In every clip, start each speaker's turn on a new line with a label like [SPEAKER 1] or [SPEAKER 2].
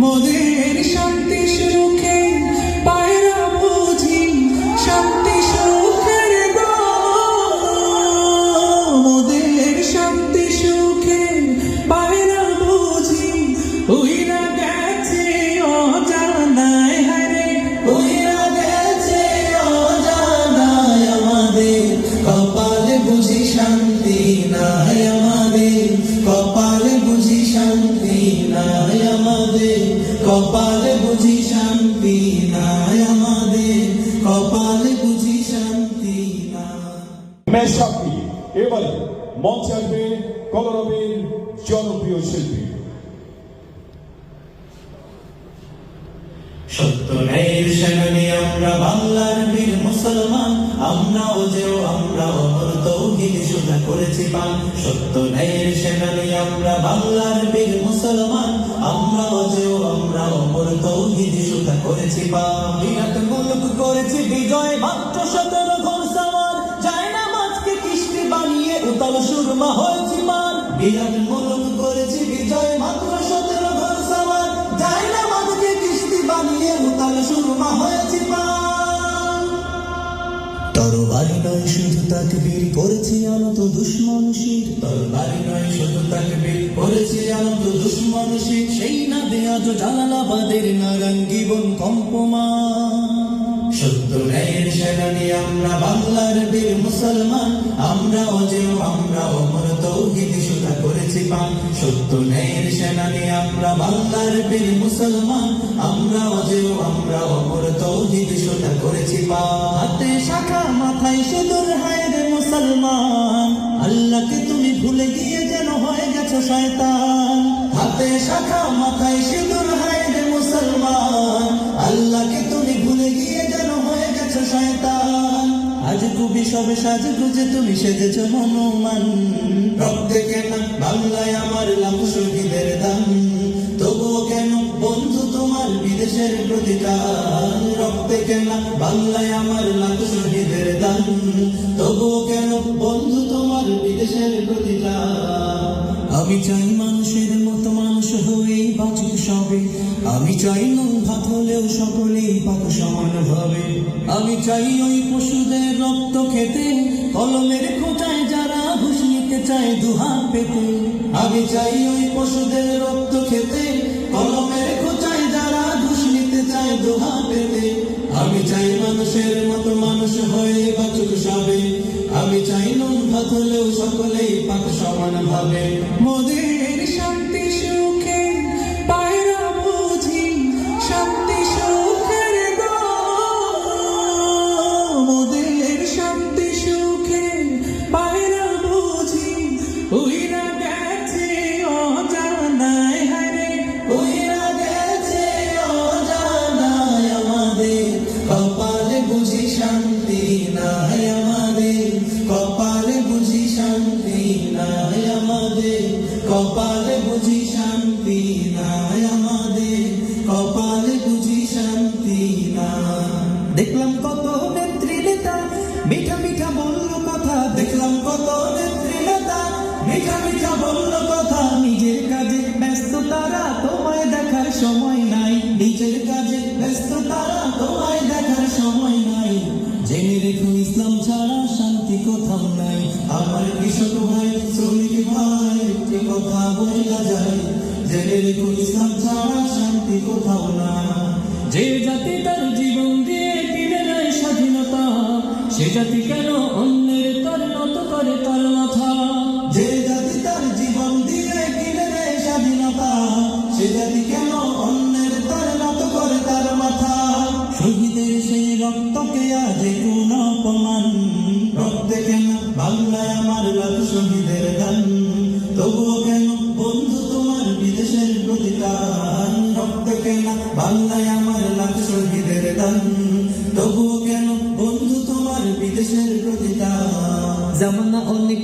[SPEAKER 1] মোদের শান্তি সুখে
[SPEAKER 2] মেশাপি। এবারে মঞ্চে আসবে কলরবের জনপ্রিয় শিল্পী।
[SPEAKER 1] সত্য ন্যায়ের সেনানি, আমরা বাংলার বীর মুসলমান। আমরাও যেও আমরা অমর তৌহিদ সুধা করেছি পান সত্য ন্যায়ের সেনানি, আমরা বাংলার বীর মুসলমান। আমরাও যেও আমরা অমর তৌহিদ সুধা করেছি পান বিরাট মুলুক করেছি বিজয়, মাত্র সতেরো বানিয়ে সুরমা হয়েছি পান বিরাট মুলুক করেছি, বিজয় মাত্র সতেরো ঘর সাওয়ার যায় না মাছকে কিস্তি বানিয়ে উতাল সুরমা হয়েছি তরবারি নয়, শুধু তাকবীর করেছি আনত দুশ্মন তরবারি নয়, শুধু তাকবীর করেছি আনত দুশ্মন সেই না দেয়াজ জালালাবাদের নারাঙ্গি বন কম্পমান। সত্য ন্যায়ের সেনানি আমরা বাংলার বীর মুসলমান আমরা অজেয় আমরা অমর তৌহিদ করেছি পান। সত্য ন্যায়ের সেনানি আমরা বাংলার বীর মুসলমান আমরা অজেয় আমরা অমর তৌহিদ, সুতা করেছি পান। হাতে শাখা, মাথায় সিঁদুর, হায় রে মুসলমান, আল্লাহকে তুমি ভুলে গিয়ে যেন হয়ে গেছো শয়তান। হাতে শাখা, মাথায় সিঁদুর, হায় রে মুসলমান শয়তান, আজ খুবই সবে সাজ গুজে তুমি সেজেছ হনুমান। রক্তে কেন বাংলায় আমার লাখ শহীদের দান। তবুও কেন বন্ধু তোমার বিদেশের প্রতিকার? রক্তে কেন বাংলায় আমার লাখ শহীদের দান। তবুও কেন বন্ধু তোমার বিদেশের প্রতিকার? আমি চাই মানুষের মতো মানুষ হয়েই বাঁচুক সবে। আমি চাই ভাত হলেও সকলেই পাক সমান ভাবে আমি চাই ওই পশুদের রক্ত খেতে, কলমের খোঁচায় যারা ঘুষ নিতে চায় দুহাত পেতে। আমি চাই ওই পশুদের রক্ত খেতে, কলমের খোঁচায় যারা ঘুষ নিতে চায় দুহাত পেতে। আমি চাই মানুষের মতো মানুষ হয়ে বাঁচুক সবে। আমি চাই নুন ভাত হলেও সকলেই পাক সমান ভাবে মোদের শান্তি দেখলাম কত নেত্রী নেতা, মিঠা মিঠা বলল কথা। দেখলাম কত নেত্রী নেতা, মিঠা মিঠা বলল কথা। নিজের কাজে ব্যস্ত তারা তোমায় দেখার সময় নাই। নিজের কাজে ব্যস্ত তারা তোমায় দেখার সময় নাই। জেনে রেখো ইসলাম ছাড়া শান্তি কোথাও নাই। আমার কৃষক ভাই, শ্রমিক ভাই কথা বলা যায়। জেনে রেখো ইসলাম জাতি কেন অন্যের তার নত করে তার মাথা? যে জাতি তার জীবন দিয়ে কিনে নেয় স্বাধীনতা সে জাতি কেন অন্যের তার নত করে তার মাথা? শহীদের সেই রক্তকে আজ কোন অপমান? রক্তে কেন বাংলায় আমার লাখ শহীদের গান? তবুও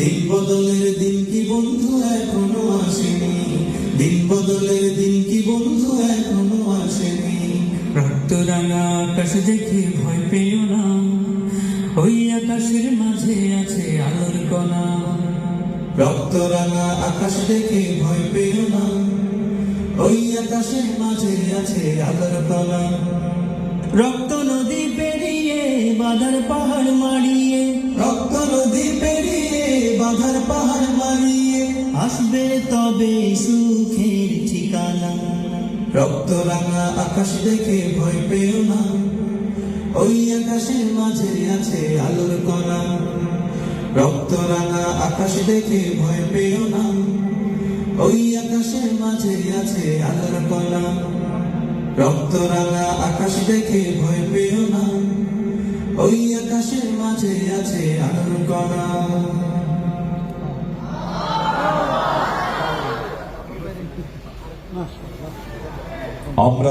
[SPEAKER 1] দিন বদলের দিন কি বন্ধু এখনও আসেনি? দিন বদলের দিন কি বন্ধু এখনও আসেনি?
[SPEAKER 3] রক্তরাঙা আকাশ দেখে ভয় পেও না। ওই আকাশের মাঝে আছে আলোর কণা।
[SPEAKER 1] রক্ত রাঙা আকাশ দেখে ভয় পেও না। ওই আকাশের মাঝে আছে আলোর কণা।
[SPEAKER 3] রক্ত নদী পেরিয়ে, বাধার পাহাড়
[SPEAKER 1] রক্ত পেরিয়ে বাধার পাহাড় মারিয়ে
[SPEAKER 3] আসবে তবে সুখের ঠিকানা।
[SPEAKER 1] রক্ত রাঙা আকাশ দেখে ভয় পেও না। ওই আকাশের মাঝে আছে আলোর কণা। রক্ত রাঙা আকাশ দেখে ভয় পেও না। ওই আকাশের মাঝে আছে আলোর কণা। রক্ত রাঙা আকাশ দেখে ভয় পেও না। ওই আকাশের মাঝে আছে আলোর কণা।
[SPEAKER 2] আমরা